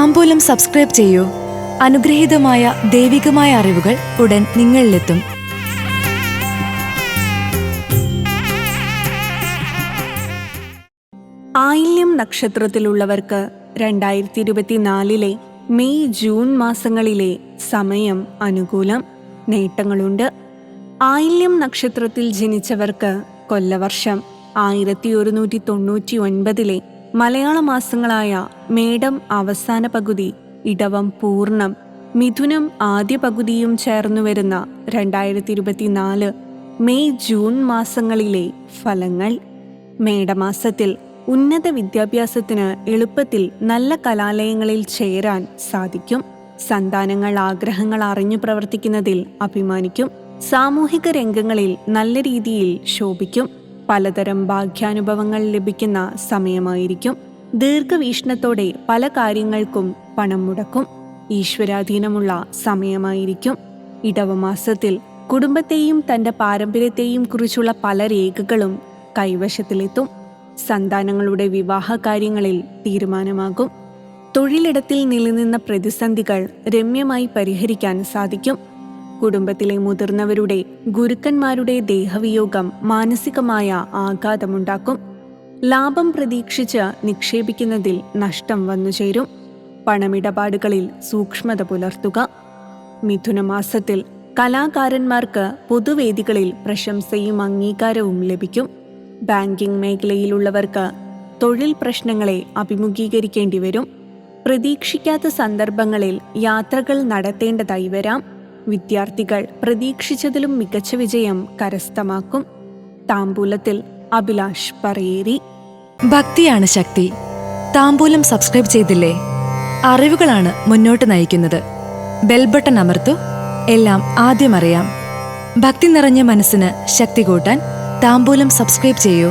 താമ്പൂലം subscribe ചെയ്യൂ. അനുഗ്രഹീതമായ ദൈവികമായ അറിവുകൾ ഉടൻ നിങ്ങളിലെത്തും. ആയില്യം നക്ഷത്രത്തിലുള്ളവർക്ക് രണ്ടായിരത്തി ഇരുപത്തിനാലിലെ മെയ് ജൂൺ മാസങ്ങളിലെ സമയം അനുകൂലം നേട്ടങ്ങളുണ്ട്. ആയില്യം നക്ഷത്രത്തിൽ ജനിച്ചവർക്ക് കൊല്ലവർഷം ആയിരത്തി ഒരുന്നൂറ്റി തൊണ്ണൂറ്റി ഒൻപതിലെ മലയാള മാസങ്ങളായ മേടം അവസാന പകുതി ഇടവം പൂർണം മിഥുനം ആദ്യ പകുതിയും ചേർന്നു വരുന്ന രണ്ടായിരത്തി ഇരുപത്തിനാല് മെയ് ജൂൺ മാസങ്ങളിലെ ഫലങ്ങൾ. മേടമാസത്തിൽ ഉന്നത വിദ്യാഭ്യാസത്തിന് എളുപ്പത്തിൽ നല്ല കലാലയങ്ങളിൽ ചേരാൻ സാധിക്കും. സന്താനങ്ങൾ ആഗ്രഹങ്ങൾ അറിഞ്ഞു പ്രവർത്തിക്കുന്നതിൽ അഭിമാനിക്കും. സാമൂഹിക രംഗങ്ങളിൽ നല്ല രീതിയിൽ ശോഭിക്കും. പലതരം ഭാഗ്യാനുഭവങ്ങൾ ലഭിക്കുന്ന സമയമായിരിക്കും. ദീർഘവീക്ഷണത്തോടെ പല കാര്യങ്ങൾക്കും പണം മുടക്കും. ഈശ്വരാധീനമുള്ള സമയമായിരിക്കും. ഇടവമാസത്തിൽ കുടുംബത്തെയും തന്റെ പാരമ്പര്യത്തെയും കുറിച്ചുള്ള പല രേഖകളും കൈവശത്തിലെത്തും. സന്താനങ്ങളുടെ വിവാഹ കാര്യങ്ങളിൽ തീരുമാനമാകും. തൊഴിലിടത്തിൽ നിലനിന്ന പ്രതിസന്ധികൾ രമ്യമായി പരിഹരിക്കാൻ സാധിക്കും. കുടുംബത്തിലെ മുതിർന്നവരുടെ ഗുരുക്കന്മാരുടെ ദേഹവിയോഗം മാനസികമായ ആഘാതമുണ്ടാക്കും. ലാഭം പ്രതീക്ഷിച്ച് നിക്ഷേപിക്കുന്നതിൽ നഷ്ടം വന്നുചേരും പണമിടപാടുകളിൽ സൂക്ഷ്മത പുലർത്തുക. മിഥുനമാസത്തിൽ കലാകാരന്മാർക്ക് പൊതുവേദികളിൽ പ്രശംസയും അംഗീകാരവും ലഭിക്കും. ബാങ്കിംഗ് മേഖലയിലുള്ളവർക്ക് തൊഴിൽ പ്രശ്നങ്ങളെ അഭിമുഖീകരിക്കേണ്ടി വരും. പ്രതീക്ഷിക്കാത്ത സന്ദർഭങ്ങളിൽ യാത്രകൾ നടത്തേണ്ടതായി വരാം. വിദ്യാർത്ഥികൾ പ്രതീക്ഷിച്ചതിലും മികച്ച വിജയം കരസ്ഥമാക്കും. താമ്പൂലത്തിൽ അഭിലാഷ് പറയേരി. ഭക്തിയാണ് ശക്തി. താമ്പൂലം സബ്സ്ക്രൈബ് ചെയ്തില്ലേ? അറിവുകളാണ് മുന്നോട്ട് നയിക്കുന്നത്. ബെൽബട്ടൺ അമർത്തു. എല്ലാം ആദ്യം അറിയാം. ഭക്തി നിറഞ്ഞ മനസ്സിന് ശക്തി കൂട്ടാൻ താമ്പൂലം സബ്സ്ക്രൈബ് ചെയ്യൂ.